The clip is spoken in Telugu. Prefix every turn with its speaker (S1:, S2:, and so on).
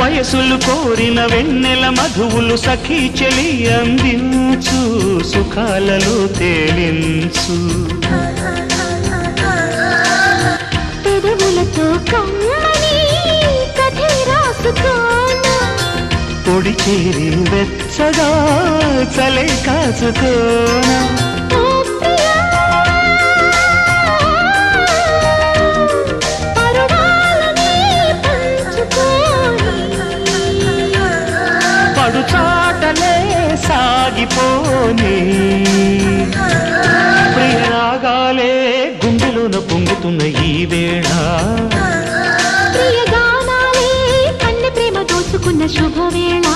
S1: వయసులు కోరిన వెన్నెల మధువులు సఖీ చెలి అందించు సుఖాలలో తేలించు. పొడి చేరి వెచ్చగా చలే కాచుకోనా. చాటలే సాగిపోని. ప్రియరాగాలే గుండెలోన పొంగుతున్న ఈ వేళ.
S2: ప్రియ గానాలే కన్నె ప్రేమ దోచుకున్న శుభవేళ.